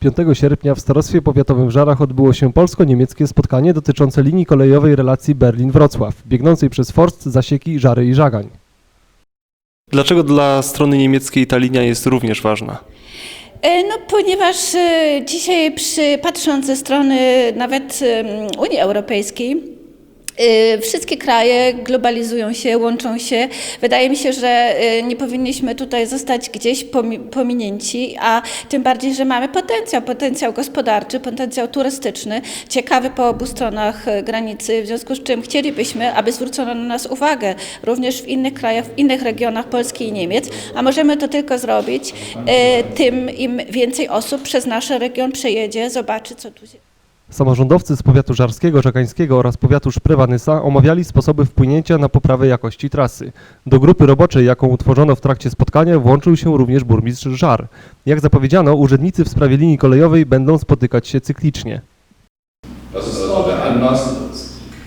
5 sierpnia w Starostwie Powiatowym w Żarach odbyło się polsko-niemieckie spotkanie dotyczące linii kolejowej relacji Berlin-Wrocław, biegnącej przez Forst, Zasieki, Żary i Żagań. Dlaczego dla strony niemieckiej ta linia jest również ważna? E, No, ponieważ e, dzisiaj, przy, patrząc ze strony nawet Unii Europejskiej, Wszystkie kraje globalizują się, łączą się. Wydaje mi się, że e, nie powinniśmy tutaj zostać gdzieś pomi- pominięci, a tym bardziej, że mamy potencjał, potencjał gospodarczy, potencjał turystyczny, ciekawy po obu stronach e, granicy, w związku z czym chcielibyśmy, aby zwrócono na nas uwagę również w innych krajach, w innych regionach Polski i Niemiec, a możemy to tylko zrobić tym, im więcej osób przez nasz region przejedzie, zobaczy, co tu się Samorządowcy z powiatu żarskiego, żagańskiego oraz powiatu Szprewanysa omawiali sposoby wpłynięcia na poprawę jakości trasy. Do grupy roboczej, jaką utworzono w trakcie spotkania, włączył się również burmistrz Żar. Jak zapowiedziano, urzędnicy w sprawie linii kolejowej będą spotykać się cyklicznie. Der.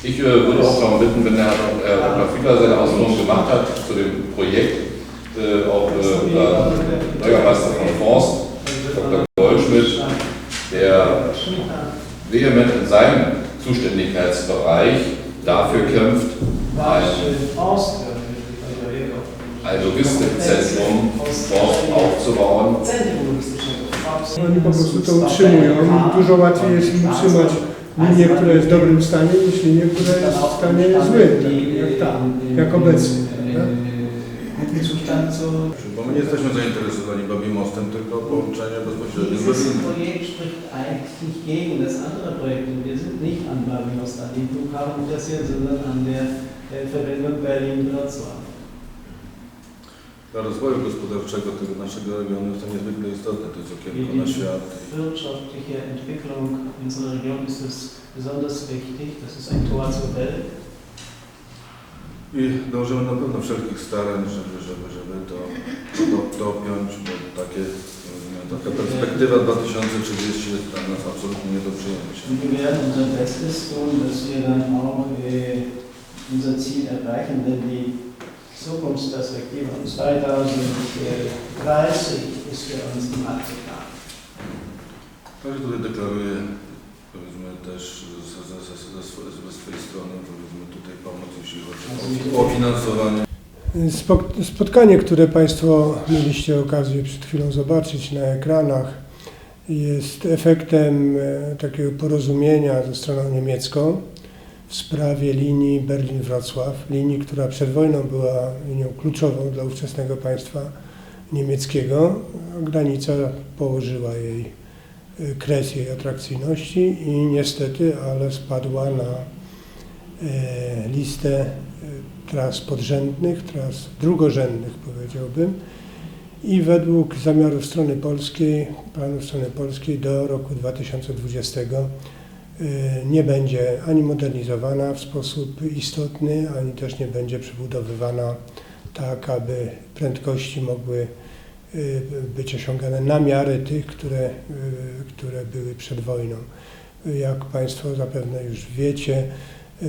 Ich äh, würde auch darum bitten, wenn der Herr Dr. Fiedler seine Ausführungen gemacht hat zu dem Projekt, äh, äh, unser Bürgermeister von Dr. Goldschmidt, der vehement in seinem Zuständigkeitsbereich dafür kämpft, ein, ein Logistikzentrum Forst aufzubauen, Oni po prostu to utrzymują. Dużo łatwiej jest im utrzymać linię, która jest w dobrym stanie, niż linię, która jest w stanie złym, tak jak jak obecnie. prawda? Bo my nie jesteśmy zainteresowani Babim Mostem, tylko połączeniem bezpośrednio z Dieses Berlinem. Projekt spricht eigentlich gegen das andere Projekt und wir sind nicht an Barbados an dem Flughafen interessiert, sondern an der Verbindung Berlin-Wrocław. Dla rozwoju gospodarczego tego naszego regionu jest to niezwykle istotne, to jest Für okienko na świat. wirtschaftliche Entwicklung unserer Region ist es besonders wichtig. Das ist ein Tor zur Welt. I dążymy na pewno wszelkich starań, żeby, żeby, żeby to do, dopiąć, bo takie, no, taka perspektywa 2030 jest dla nas absolutnie nie do przyjęcia. Wir werden unser Bestes tun, dass wir dann auch äh, unser Ziel erreichen, denn die Zukunftsperspektive von 2030 ist für uns absehbar. Także tutaj deklaruję, powiedzmy też ze, ze, ze, ze, swo- ze swojej strony, powiedzmy tutaj pomoc, jeśli chodzi o, o finansowanie. Spotkanie, które Państwo mieliście okazję przed chwilą zobaczyć na ekranach, jest efektem e, takiego porozumienia ze stroną niemiecką w sprawie linii Berlin-Wrocław, linii, która przed wojną była linią kluczową dla ówczesnego państwa niemieckiego. Granica położyła jej kres jej atrakcyjności i niestety, ale spadła na e, listę e, tras podrzędnych, tras drugorzędnych powiedziałbym. I według zamiarów strony polskiej, planów strony polskiej do roku 2020 e, nie będzie ani modernizowana w sposób istotny, ani też nie będzie przebudowywana tak, aby prędkości mogły być osiągane na miarę tych, które, e, które były przed wojną. Jak Państwo zapewne już wiecie,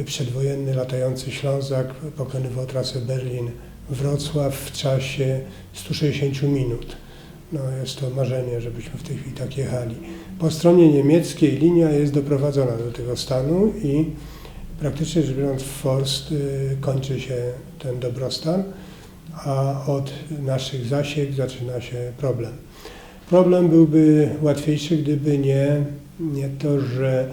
przedwojenny latający Ślązak pokonywał trasę Berlin-Wrocław w czasie 160 minut. No, jest to marzenie, żebyśmy w tej chwili tak jechali. Po stronie niemieckiej linia jest doprowadzona do tego stanu i praktycznie rzecz biorąc w Forst y, kończy się ten dobrostan, a od naszych zasiek zaczyna się problem. Problem byłby łatwiejszy, gdyby nie, nie to, że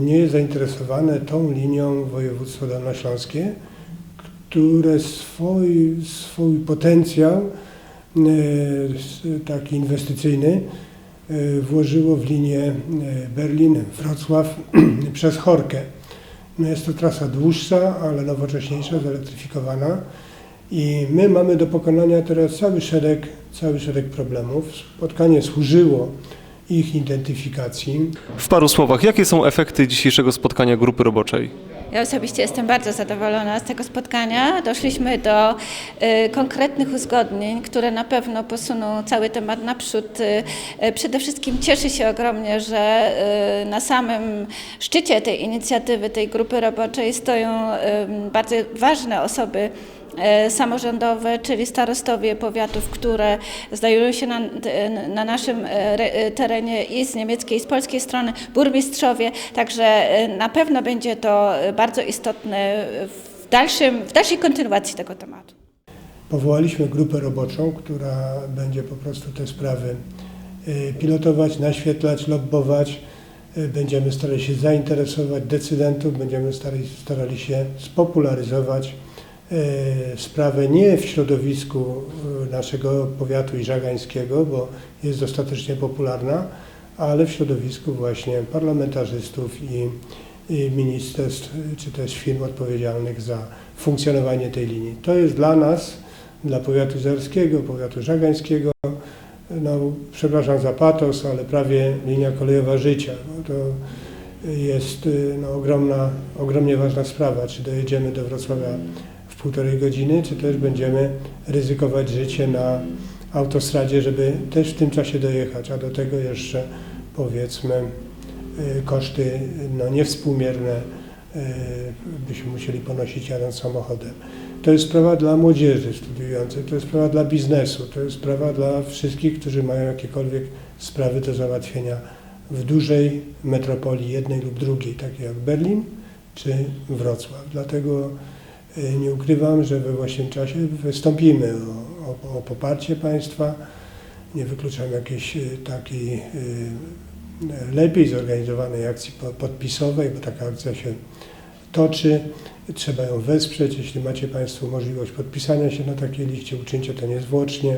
nie jest zainteresowane tą linią województwo dolnośląskie, które swój, swój potencjał e, taki inwestycyjny e, włożyło w linię e, Berlin-Wrocław przez Chorkę. No jest to trasa dłuższa, ale nowocześniejsza, zelektryfikowana i my mamy do pokonania teraz cały szereg, cały szereg problemów. Spotkanie służyło ich identyfikacji. W paru słowach, jakie są efekty dzisiejszego spotkania grupy roboczej? Ja osobiście jestem bardzo zadowolona z tego spotkania. Doszliśmy do y, konkretnych uzgodnień, które na pewno posuną cały temat naprzód. Y, y, przede wszystkim cieszę się ogromnie, że y, na samym szczycie tej inicjatywy, tej grupy roboczej stoją y, bardzo ważne osoby samorządowe, czyli starostowie powiatów, które znajdują się na, na naszym e, re- e, terenie i z niemieckiej, i z polskiej strony, burmistrzowie, także e, na pewno będzie to e, bardzo istotne w, dalszym, w dalszej kontynuacji tego tematu. Powołaliśmy grupę roboczą, która będzie po prostu te sprawy pilotować, naświetlać, lobbować. Będziemy starali się zainteresować decydentów, będziemy starali, starali się spopularyzować sprawę nie w środowisku y, naszego powiatu i żagańskiego, bo jest dostatecznie popularna, ale w środowisku właśnie parlamentarzystów i, i ministerstw, czy też firm odpowiedzialnych za funkcjonowanie tej linii. To jest dla nas, dla powiatu zerskiego, powiatu żagańskiego, no, przepraszam za patos, ale prawie linia kolejowa życia. To jest y, no, ogromna, ogromnie ważna sprawa, czy dojedziemy do Wrocławia półtorej godziny, czy też będziemy ryzykować życie na autostradzie, żeby też w tym czasie dojechać, a do tego jeszcze powiedzmy y, koszty no, niewspółmierne y, byśmy musieli ponosić jadąc samochodem. To jest sprawa dla młodzieży studiującej, to jest sprawa dla biznesu, to jest sprawa dla wszystkich, którzy mają jakiekolwiek sprawy do załatwienia w dużej metropolii, jednej lub drugiej, takiej jak Berlin czy Wrocław. Dlatego nie ukrywam, że we właściwym czasie wystąpimy o, o, o poparcie państwa. Nie wykluczam jakiejś y, takiej y, lepiej zorganizowanej akcji po- podpisowej, bo taka akcja się toczy. Trzeba ją wesprzeć. Jeśli macie Państwo możliwość podpisania się na takiej liście, uczyńcie to niezwłocznie.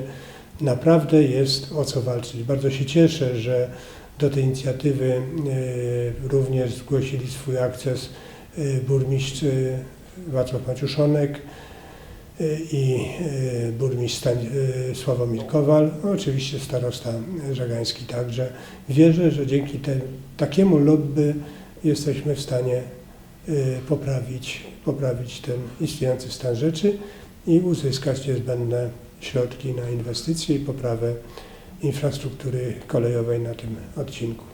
Naprawdę jest o co walczyć. Bardzo się cieszę, że do tej inicjatywy e, również zgłosili swój akces e, burmistrz e, Wacław Maciuszonek e, i e, burmistrz e, Sławomir Kowal, no, oczywiście starosta żagański także. Wierzę, że dzięki te, takiemu lobby jesteśmy w stanie y, poprawić, poprawić ten istniejący stan rzeczy i uzyskać niezbędne środki na inwestycje i poprawę infrastruktury kolejowej na tym odcinku.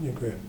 Dziękuję.